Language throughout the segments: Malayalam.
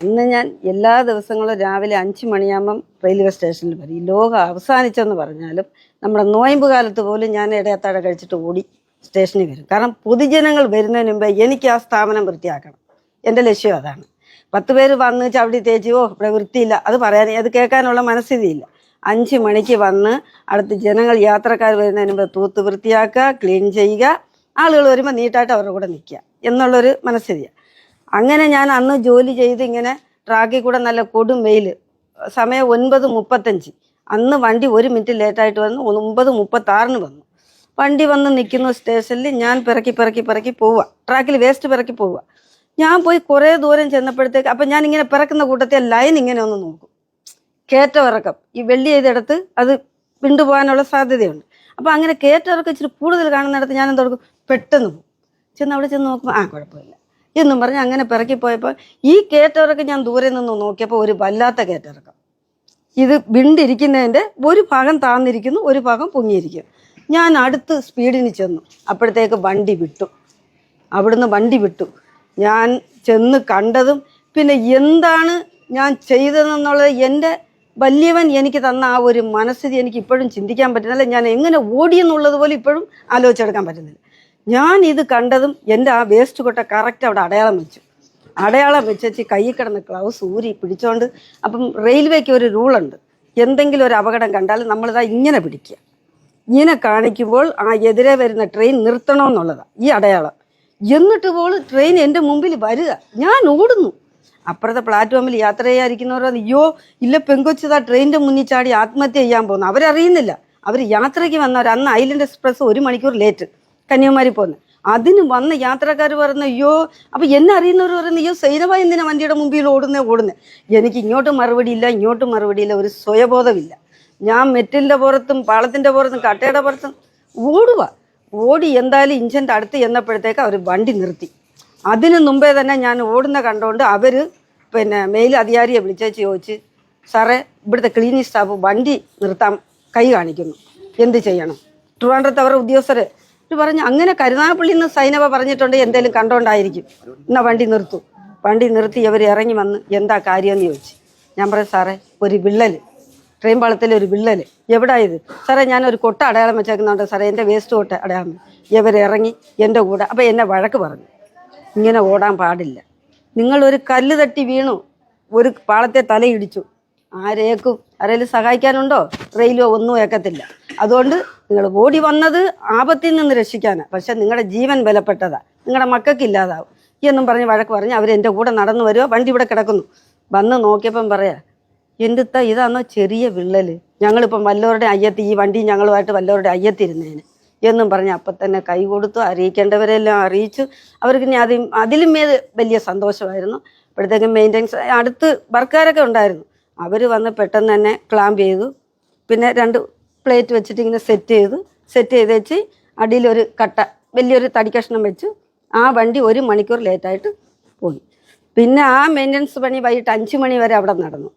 ഇന്ന് ഞാൻ എല്ലാ ദിവസങ്ങളും രാവിലെ അഞ്ച് മണിയാകുമ്പം റെയിൽവേ സ്റ്റേഷനിൽ വരും. ഈ ലോകം അവസാനിച്ചെന്ന് പറഞ്ഞാലും നമ്മുടെ നോയമ്പ് കാലത്ത് പോലും ഞാൻ ഇടയത്താഴ കഴിച്ചിട്ട് ഓടി സ്റ്റേഷനിൽ വരും. കാരണം പൊതുജനങ്ങൾ വരുന്നതിന് മുമ്പേ എനിക്ക് ആ സ്ഥാപനം വൃത്തിയാക്കണം. എന്റെ ലക്ഷ്യം അതാണ്. പത്ത് പേര് വന്ന് ചവിടി തേച്ച് ഇവിടെ വൃത്തിയില്ല. അത് പറയാൻ അത് കേൾക്കാനുള്ള മനസ്ഥിതിയില്ല. അഞ്ച് മണിക്ക് വന്ന് അടുത്ത് ജനങ്ങൾ യാത്രക്കാർ വരുന്നതിന് മുമ്പ് തൂത്ത് വൃത്തിയാക്കുക ക്ലീൻ ചെയ്യുക ആളുകൾ വരുമ്പോൾ നീട്ടായിട്ട് അവരുടെ കൂടെ നിൽക്കുക. എന്നുള്ളൊരു മനസ്ഥിതിയാണ്. അങ്ങനെ ഞാൻ അന്ന് ജോലി ചെയ്ത് ഇങ്ങനെ ട്രാക്കിൽ കൂടെ നല്ല കൊടും വെയിൽ സമയം ഒൻപത് മുപ്പത്തഞ്ച്. അന്ന് വണ്ടി ഒരു മിനിറ്റ് ലേറ്റായിട്ട് വന്നു. ഒമ്പത് മുപ്പത്താറിന് വന്നു. വണ്ടി വന്ന് നിൽക്കുന്ന സ്റ്റേഷനിൽ ഞാൻ പിറക്കി പിറക്കി പിറക്കി പോവുക ട്രാക്കിൽ വേസ്റ്റ് പിറക്കി പോവുക ഞാൻ പോയി കുറേ ദൂരം ചെന്നപ്പോഴത്തേക്ക് അപ്പം ഞാൻ ഇങ്ങനെ പിറക്കുന്ന കൂട്ടത്തെ ലൈൻ ഇങ്ങനെ ഒന്ന് നോക്കും. കയറ്റമിറക്കം ഈ വെള്ളി ചെയ്തെടുത്ത് അത് പിണ്ടുപോകാനുള്ള സാധ്യതയുണ്ട്. അപ്പം അങ്ങനെ കയറ്റമിറക്കം ഇച്ചിരി കൂടുതൽ കാണുന്നിടത്ത് ഞാൻ എന്തോ കൊടുക്കും? പെട്ടെന്ന് പോകും. ചെന്ന് അവിടെ ചെന്ന് നോക്കുമ്പോൾ ആ കുഴപ്പമില്ല. എന്നും പറഞ്ഞ് അങ്ങനെ പിറക്കി പോയപ്പോൾ ഈ കയറ്റമിറക്കം ഞാൻ ദൂരെ നിന്ന് നോക്കിയപ്പോൾ ഒരു വല്ലാത്ത കയറ്റിറക്കം ഇത് വിണ്ടിരിക്കുന്നതിന്റെ ഒരു ഭാഗം താന്നിരിക്കുന്നു ഒരു ഭാഗം പൊങ്ങിയിരിക്കുന്നു. ഞാൻ അടുത്ത് സ്പീഡിന് ചെന്നു. അപ്പോഴത്തേക്ക് വണ്ടി വിട്ടു. അവിടുന്ന് വണ്ടി വിട്ടു. ഞാൻ ചെന്ന് കണ്ടതും പിന്നെ എന്താണ് ഞാൻ ചെയ്തതെന്നുള്ളത് എന്റെ വലിയവൻ എനിക്ക് തന്ന ആ ഒരു മനസ്ഥിതി എനിക്ക് ഇപ്പോഴും ചിന്തിക്കാൻ പറ്റുന്നില്ല. ഞാൻ എങ്ങനെ ഓടിയെന്നുള്ളത് പോലും ഇപ്പോഴും ആലോചിച്ചെടുക്കാൻ പറ്റുന്നില്ല. ഞാൻ ഇത് കണ്ടതും എന്റെ ആ വേസ്റ്റ് കൊട്ട കറക്റ്റ് അവിടെ അടയാളം വെച്ചു. അടയാളം വെച്ച് കയ്യിൽ കിടന്ന ഗ്ലൗസ് ഊരി പിടിച്ചോണ്ട് അപ്പം റെയിൽവേക്ക് ഒരു റൂളുണ്ട്. എന്തെങ്കിലും ഒരു അപകടം കണ്ടാൽ നമ്മളിതാ ഇങ്ങനെ പിടിക്കുക. ഇങ്ങനെ കാണിക്കുമ്പോൾ ആ എതിരെ വരുന്ന ട്രെയിൻ നിർത്തണമെന്നുള്ളതാണ് ഈ അടയാളം. എന്നിട്ട് പോലും ട്രെയിൻ എന്റെ മുമ്പിൽ വരിക. ഞാൻ ഓടുന്നു. അപ്പുറത്തെ പ്ലാറ്റ്ഫോമിൽ യാത്ര ചെയ്യാതിരിക്കുന്നവർ അയ്യോ ഇല്ല പെങ്കൊച്ചതാ ട്രെയിനിന്റെ മുന്നിൽ ചാടി ആത്മഹത്യ ചെയ്യാൻ പോകുന്നു. അവരറിയുന്നില്ല. അവർ യാത്രയ്ക്ക് വന്നവർ അന്ന് ഐലൻഡ് എക്സ്പ്രസ് ഒരു മണിക്കൂർ ലേറ്റ് കന്യാകുമാരി പോന്ന്. അതിന് വന്ന യാത്രക്കാർ പറഞ്ഞു അയ്യോ അപ്പൊ എന്നെ അറിയുന്നവർ പറയുന്ന അയ്യോ സൈനവ എന്തിനാ വണ്ടിയുടെ മുമ്പിൽ ഓടുന്നേ ഓടുന്നേ? എനിക്ക് ഇങ്ങോട്ട് മറുപടി ഇല്ല ഇങ്ങോട്ട് മറുപടിയില്ല ഒരു സ്വയബോധമില്ല. ഞാൻ മെറ്റലിന്റെ പുറത്തും പാളത്തിന്റെ പുറത്തും കട്ടയുടെ പുറത്തും ഓടുക ഓടി എന്തായാലും ഇഞ്ചന്റെ അടുത്ത് ചെന്നപ്പോഴത്തേക്ക് അവർ വണ്ടി നിർത്തി. അതിന് മുമ്പേ തന്നെ ഞാൻ ഓടുന്ന കണ്ടുകൊണ്ട് അവർ പിന്നെ മെയിൽ അധികാരിയെ വിളിച്ചേച്ച് ചോദിച്ച് സാറേ ഇവിടുത്തെ ക്ലീനിങ് സ്റ്റാഫ് വണ്ടി നിർത്താൻ കൈ കാണിക്കുന്നു. എന്ത് ചെയ്യണം? ട്രിവാൻഡ്രത്ത് അവരുടെ ഉദ്യോഗസ്ഥർ ഇവർ പറഞ്ഞു അങ്ങനെ കരുനാഗപ്പള്ളി നിന്ന് സൈനവ പറഞ്ഞിട്ടുണ്ട് എന്തേലും കണ്ടോണ്ടായിരിക്കും. എന്നാ വണ്ടി നിർത്തു. വണ്ടി നിർത്തി അവർ ഇറങ്ങി വന്ന് എന്താ കാര്യം എന്ന് ചോദിച്ചു. ഞാൻ പറയാം സാറേ ഒരു വിള്ളൽ. ട്രെയിൻ പാളത്തിൽ ഒരു വിള്ളൽ. എവിടാ ഇത്? സാറേ ഞാൻ ഒരു കൊട്ട അടയാളം വെച്ചേക്കുന്നുണ്ട്. സാറേ എന്റെ വേസ്റ്റ് കൊട്ട അടയാളം. ഇവരിറങ്ങി എന്റെ കൂടെ അപ്പം എന്നെ വഴക്ക് പറഞ്ഞു. ഇങ്ങനെ ഓടാൻ പാടില്ല. നിങ്ങളൊരു കല്ല് തട്ടി വീണു. ഒരു പാളത്തെ തലയിടിച്ചു. ആരേക്കും ആരെങ്കിലും സഹായിക്കാനുണ്ടോ? റെയിലോ ഒന്നും ഏക്കത്തില്ല. അതുകൊണ്ട് നിങ്ങൾ ഓടി വന്നത് ആപത്തിൽ നിന്ന് രക്ഷിക്കാനാണ് പക്ഷെ നിങ്ങളുടെ ജീവൻ ബലപ്പെട്ടതാ. നിങ്ങളുടെ മക്കൾക്ക് ഇല്ലാതാവും. എന്നും പറഞ്ഞ് വഴക്ക് പറഞ്ഞ് അവർ എന്റെ കൂടെ നടന്നു വരുമോ വണ്ടി ഇവിടെ കിടക്കുന്നു. വന്ന് നോക്കിയപ്പം പറയാ എന്റെ ഇത്ത ഇതാണോ ചെറിയ വിള്ളൽ? ഞങ്ങളിപ്പം വല്ലവരുടെ അയ്യത്ത് ഈ വണ്ടി ഞങ്ങളുമായിട്ട് വല്ലവരുടെ അയ്യത്തിരുന്നേന്. എന്നും പറഞ്ഞ് അപ്പം തന്നെ കൈ കൊടുത്തു അറിയിക്കേണ്ടവരെല്ലാം അറിയിച്ചു. അവർക്ക് ഇനി അതിൽ അതിലും മേൽ വലിയ സന്തോഷമായിരുന്നു. അപ്പോഴത്തേക്കും മെയിന്റെനൻസ് അടുത്ത് വർക്കാരൊക്കെ ഉണ്ടായിരുന്നു. അവർ വന്ന് പെട്ടെന്ന് തന്നെ ക്ലാമ്പ് ചെയ്തു. പിന്നെ രണ്ട് പ്ലേറ്റ് വെച്ചിട്ട് ഇങ്ങനെ സെറ്റ് ചെയ്തു സെറ്റ് ചെയ്ത് വെച്ച് അടിയിലൊരു കട്ട വലിയൊരു തടി കഷ്ണം വെച്ചു. ആ വണ്ടി ഒരു മണിക്കൂർ ലേറ്റായിട്ട് പോയി. പിന്നെ ആ മെയിന്റനൻസ് പണി വൈകിട്ട് അഞ്ച് മണി വരെ അവിടെ നടന്നു.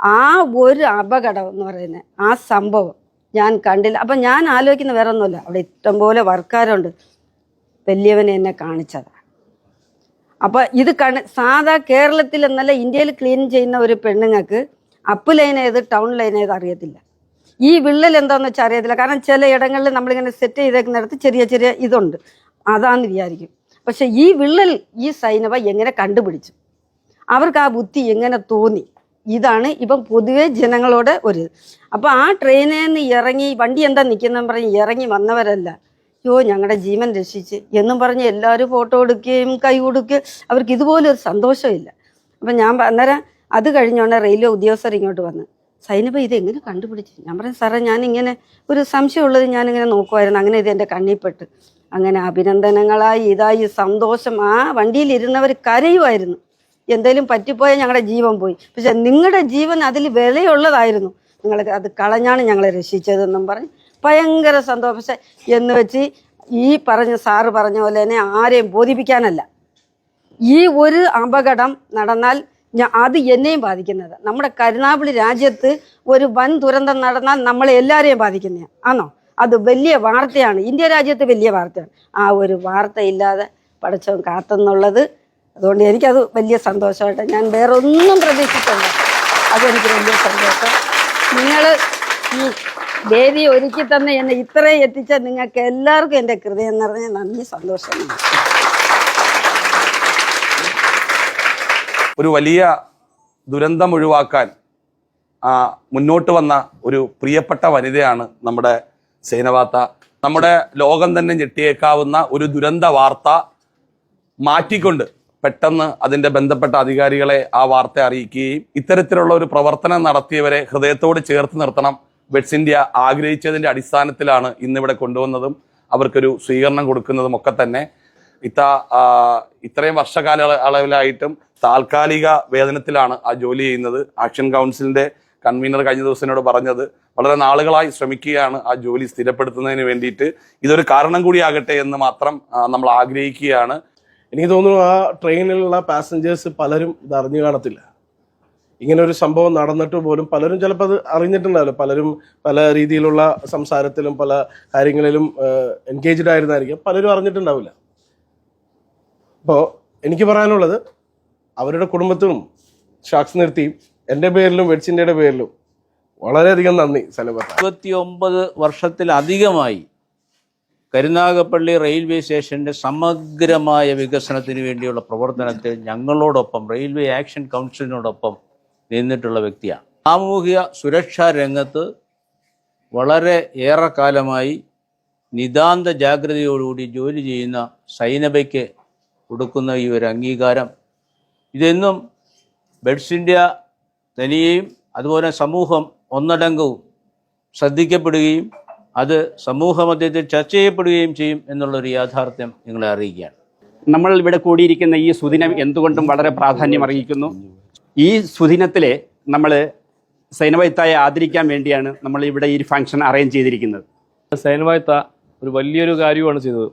ആ ഒരു അപകടം എന്ന് പറയുന്നത് ആ സംഭവം ഞാൻ കണ്ടില്ല. അപ്പം ഞാൻ ആലോചിക്കുന്ന വേറെ ഒന്നുമില്ല അവിടെ ഇഷ്ടംപോലെ വർക്കാരുണ്ട് വലിയവനെ എന്നെ കാണിച്ചതാണ് അപ്പോൾ ഇത് കണ് സാധാ കേരളത്തിൽ എന്നല്ല ഇന്ത്യയിൽ ക്ലീൻ ചെയ്യുന്ന ഒരു പെണ്ണുങ്ങൾക്ക് അപ്പ് ലൈൻ ഏത് ടൗൺ ലൈൻ ഏത് അറിയത്തില്ല. ഈ വിള്ളൽ എന്താണെന്ന് വെച്ചാൽ അറിയത്തില്ല. കാരണം ചില ഇടങ്ങളിൽ നമ്മളിങ്ങനെ സെറ്റ് ചെയ്തേക്കുന്നിടത്ത് ചെറിയ ചെറിയ ഇതുണ്ട്. അതാന്ന് വിചാരിക്കും. പക്ഷെ ഈ വിള്ളൽ ഈ സൈനവ എങ്ങനെ കണ്ടുപിടിച്ചു? അവർക്ക് ആ ബുദ്ധി എങ്ങനെ തോന്നി? ഇതാണ് ഇപ്പം പൊതുവെ ജനങ്ങളോട് ഒരു. അപ്പോൾ ആ ട്രെയിനിൽ നിന്ന് ഇറങ്ങി വണ്ടി എന്താ നിൽക്കുന്നതെന്ന് പറഞ്ഞ് ഇറങ്ങി വന്നവരല്ല. യോ ഞങ്ങളുടെ ജീവൻ രക്ഷിച്ച് എന്നും പറഞ്ഞ് എല്ലാവരും ഫോട്ടോ എടുക്കുകയും കൈ കൊടുക്കുകയും അവർക്ക് ഇതുപോലൊരു സന്തോഷമില്ല. അപ്പം ഞാൻ അന്നേരം അത് കഴിഞ്ഞോണ്ട് റെയിൽവേ ഉദ്യോഗസ്ഥർ ഇങ്ങോട്ട് വന്ന്. സൈനബ ഇത് എങ്ങനെ കണ്ടുപിടിച്ചു? ഞാൻ പറഞ്ഞു സാറേ ഞാനിങ്ങനെ ഒരു സംശയമുള്ളത് ഞാനിങ്ങനെ നോക്കുമായിരുന്നു അങ്ങനെ ഇത് എന്റെ കണ്ണിൽപ്പെട്ട്. അങ്ങനെ അഭിനന്ദനങ്ങളായി ഇതായി സന്തോഷം. ആ വണ്ടിയിൽ ഇരുന്നവർ കരയുമായിരുന്നു എന്തേലും പറ്റിപ്പോയാൽ ഞങ്ങളുടെ ജീവൻ പോയി. പക്ഷെ നിങ്ങളുടെ ജീവൻ അതിൽ വിലയുള്ളതായിരുന്നു. നിങ്ങൾ അത് കളഞ്ഞാണ് ഞങ്ങളെ രക്ഷിച്ചതെന്നും പറഞ്ഞ് ഭയങ്കര സന്തോഷം. എന്ന് വെച്ച് ഈ പറഞ്ഞ സാറ് പറഞ്ഞ പോലെ തന്നെ ആരെയും ബോധിപ്പിക്കാനല്ല. ഈ ഒരു അപകടം നടന്നാൽ ഞ- അത് എന്നെയും ബാധിക്കുന്നത്. നമ്മുടെ കരുനാഗപ്പള്ളി രാജ്യത്ത് ഒരു വൻ ദുരന്തം നടന്നാൽ നമ്മളെ എല്ലാവരെയും ബാധിക്കുന്നതാണ് ആണോ അത് വലിയ വാർത്തയാണ്. ഇന്ത്യ രാജ്യത്ത് വലിയ വാർത്തയാണ്. ആ ഒരു വാർത്ത ഇല്ലാതെ പഠിച്ചവൻ കാത്തെന്നുള്ളത് അതുകൊണ്ട് എനിക്കത് വലിയ സന്തോഷമായിട്ട് ഞാൻ വേറെ ഒന്നും പ്രതീക്ഷിച്ചില്ല അതെനിക്ക് വലിയ സന്തോഷം. നിങ്ങൾ ഈ വേദി ഒരുക്കി തന്നെ എന്നെ ഇത്രയും എത്തിച്ച നിങ്ങൾക്ക് എല്ലാവർക്കും എന്റെ ഹൃദയം നിറഞ്ഞ നന്ദി സന്തോഷം. ഒരു വലിയ ദുരന്തം ഒഴിവാക്കാൻ മുന്നോട്ട് വന്ന ഒരു പ്രിയപ്പെട്ട വനിതയാണ് നമ്മുടെ സേനവാത്ത. നമ്മുടെ ലോകം തന്നെ ഞെട്ടിയേക്കാവുന്ന ഒരു ദുരന്ത വാർത്ത മാറ്റിക്കൊണ്ട് പെട്ടെന്ന് അതിന്റെ ബന്ധപ്പെട്ട അധികാരികളെ ആ വാർത്ത അറിയിക്കുകയും ഇത്തരത്തിലുള്ള ഒരു പ്രവർത്തനം നടത്തിയവരെ ഹൃദയത്തോട് ചേർത്ത് നിർത്തണം. വെറ്റ്സ് ഇന്ത്യ ആഗ്രഹിച്ചതിന്റെ അടിസ്ഥാനത്തിലാണ് ഇന്നിവിടെ കൊണ്ടുവന്നതും അവർക്കൊരു സ്വീകരണം കൊടുക്കുന്നതും ഒക്കെ തന്നെ. ഇത്ത ഇത്രയും വർഷകാല അളവിലായിട്ടും താൽക്കാലിക വേതനത്തിലാണ് ആ ജോലി ചെയ്യുന്നത്. ആക്ഷൻ കൗൺസിലിന്റെ കൺവീനർ കഴിഞ്ഞ ദിവസം പറഞ്ഞത് വളരെ നാളുകളായി ശ്രമിക്കുകയാണ് ആ ജോലി സ്ഥിരപ്പെടുത്തുന്നതിന് വേണ്ടിയിട്ട്. ഇതൊരു കാരണം കൂടിയാകട്ടെ എന്ന് മാത്രം നമ്മൾ ആഗ്രഹിക്കുകയാണ്. എനിക്ക് തോന്നുന്നു ആ ട്രെയിനിലുള്ള പാസഞ്ചേഴ്സ് പലരും ഇത് അറിഞ്ഞു കാണത്തില്ല. ഇങ്ങനെ ഒരു സംഭവം നടന്നിട്ട് പോലും പലരും ചിലപ്പോൾ അത് അറിഞ്ഞിട്ടുണ്ടാവില്ല. പലരും പല രീതിയിലുള്ള സംസാരത്തിലും പല കാര്യങ്ങളിലും എൻഗേജ്ഡ് ആയിരുന്നായിരിക്കും. പലരും അറിഞ്ഞിട്ടുണ്ടാവില്ല. അപ്പോൾ എനിക്ക് പറയാനുള്ളത് അവരുടെ കുടുംബത്തിനും ഷാക്സ് നിർത്തിയും എന്റെ പേരിലും വെഡ്സിന്റെ പേരിലും വളരെയധികം നന്ദി ഇരുപത്തി ഒമ്പത് വർഷത്തിലധികമായി കരുനാഗപ്പള്ളി റെയിൽവേ സ്റ്റേഷന്റെ സമഗ്രമായ വികസനത്തിന് വേണ്ടിയുള്ള പ്രവർത്തനത്തിൽ ഞങ്ങളോടൊപ്പം റെയിൽവേ ആക്ഷൻ കൗൺസിലിനോടൊപ്പം നിന്നിട്ടുള്ള വ്യക്തിയാണ്. സാമൂഹിക സുരക്ഷാ രംഗത്ത് വളരെ ഏറെക്കാലമായി നിതാന്ത ജാഗ്രതയോടുകൂടി ജോലി ചെയ്യുന്ന സൈനബയ്ക്ക് കൊടുക്കുന്ന ഈ ഒരു അംഗീകാരം. ഇതെന്നും ബെഡ്സ് ഇന്ത്യ തനിയെയും അതുപോലെ സമൂഹം ഒന്നടങ്കവും ശ്രദ്ധിക്കപ്പെടുകയും അത് സമൂഹ മധ്യത്തിൽ ചർച്ച ചെയ്യപ്പെടുകയും ചെയ്യും എന്നുള്ളൊരു യാഥാർത്ഥ്യം നിങ്ങളെ അറിയിക്കുകയാണ്. നമ്മൾ ഇവിടെ കൂടിയിരിക്കുന്ന ഈ സുദിനം എന്തുകൊണ്ടും വളരെ പ്രാധാന്യം അറിയിക്കുന്നു ഈ സുദിനത്തിലെ നമ്മൾ സൈനവൈത്തായെ ആദരിക്കാൻ വേണ്ടിയാണ് നമ്മൾ ഇവിടെ ഈ ഫംഗ്ഷൻ അറേഞ്ച് ചെയ്തിരിക്കുന്നത്. സൈനവായത്ത ഒരു വലിയൊരു കാര്യമാണ് ചെയ്തത്.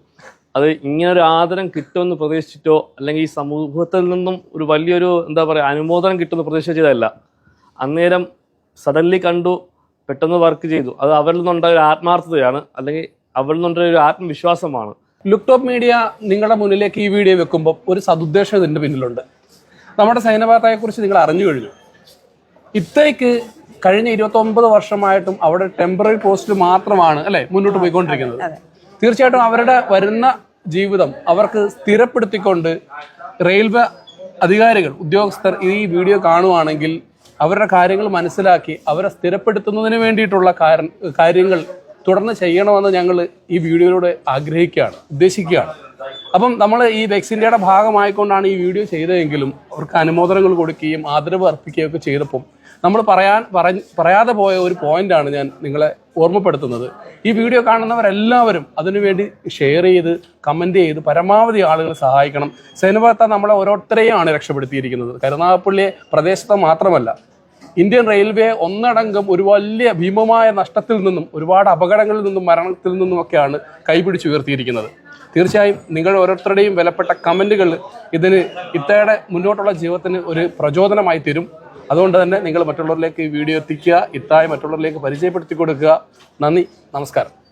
അത് ഇങ്ങനെ ഒരു ആദരം കിട്ടുമെന്ന് പ്രതീക്ഷിച്ചിട്ടോ അല്ലെങ്കിൽ ഈ സമൂഹത്തിൽ നിന്നും ഒരു വലിയൊരു എന്താ പറയുക അനുമോദനം കിട്ടുമെന്ന് പ്രതീക്ഷിച്ചതല്ല അന്നേരം സഡൻലി കണ്ടു പെട്ടെന്ന് വർക്ക് ചെയ്തു. അത് അവരിൽ നിന്നുണ്ടായ ഒരു ആത്മാർത്ഥതയാണ് അല്ലെങ്കിൽ അവരിൽ നിന്നുണ്ടായ ഒരു ആത്മവിശ്വാസമാണ്. ലുക്ക് ടോപ്പ് മീഡിയ നിങ്ങളുടെ മുന്നിലേക്ക് ഈ വീഡിയോ വെക്കുമ്പോൾ ഒരു സതുദ്ദേശം ഇതിന്റെ പിന്നിലുണ്ട്. നമ്മുടെ സൈനഭാഗത്തെക്കുറിച്ച് നിങ്ങൾ അറിഞ്ഞു കഴിഞ്ഞു. ഇത്തേക്ക് കഴിഞ്ഞ ഇരുപത്തൊമ്പത് വർഷമായിട്ടും അവിടെ ടെമ്പററി പോസ്റ്റ് മാത്രമാണ് അല്ലെ മുന്നോട്ട് പോയിക്കൊണ്ടിരിക്കുന്നത്. തീർച്ചയായിട്ടും അവരുടെ വരുന്ന ജീവിതം അവർക്ക് സ്ഥിരപ്പെടുത്തിക്കൊണ്ട് റെയിൽവേ അധികാരികൾ ഉദ്യോഗസ്ഥർ ഈ വീഡിയോ കാണുവാണെങ്കിൽ അവരുടെ കാര്യങ്ങൾ മനസ്സിലാക്കി അവരെ സ്ഥിരപ്പെടുത്തുന്നതിന് വേണ്ടിയിട്ടുള്ള കാര്യങ്ങൾ തുടർന്ന് ചെയ്യണമെന്ന് ഞങ്ങൾ ഈ വീഡിയോയിലൂടെ ആഗ്രഹിക്കുകയാണ് ഉദ്ദേശിക്കുകയാണ്. അപ്പം നമ്മൾ ഈ വെക്സിന്റെ ഭാഗമായിക്കൊണ്ടാണ് ഈ വീഡിയോ ചെയ്തതെങ്കിലും അവർക്ക് അനുമോദനങ്ങൾ കൊടുക്കുകയും ആദരവ് അർപ്പിക്കുകയൊക്കെ ചെയ്തപ്പം നമ്മൾ പറയാൻ പറയാതെ പോയ ഒരു പോയിന്റാണ് ഞാൻ നിങ്ങളെ ഓർമ്മപ്പെടുത്തുന്നത്. ഈ വീഡിയോ കാണുന്നവരെല്ലാവരും അതിനുവേണ്ടി ഷെയർ ചെയ്ത് കമന്റ് ചെയ്ത് പരമാവധി ആളുകൾ സഹായിക്കണം. സേനഭാഗത്ത നമ്മളെ ഓരോരുത്തരെയാണ് രക്ഷപ്പെടുത്തിയിരിക്കുന്നത്. കരുനാഗപ്പള്ളിയെ പ്രദേശത്തെ മാത്രമല്ല ഇന്ത്യൻ റെയിൽവേ ഒന്നടങ്കം ഒരു വലിയ ഭീമമായ നഷ്ടത്തിൽ നിന്നും ഒരുപാട് അപകടങ്ങളിൽ നിന്നും മരണത്തിൽ നിന്നുമൊക്കെയാണ് കൈപിടിച്ചുയർത്തിയിരിക്കുന്നത് തീർച്ചയായും നിങ്ങൾ ഓരോരുത്തരുടെയും വിലപ്പെട്ട കമന്റുകൾ ഇതിന് ഇത്തയുടെ മുന്നോട്ടുള്ള ജീവിതത്തിന് ഒരു പ്രചോദനമായി തരും. അതുകൊണ്ട് തന്നെ നിങ്ങൾ മറ്റുള്ളവരിലേക്ക് ഈ വീഡിയോ എത്തിക്കുക ഇത്തായി മറ്റുള്ളവരിലേക്ക് പരിചയപ്പെടുത്തി കൊടുക്കുക. നന്ദി നമസ്കാരം.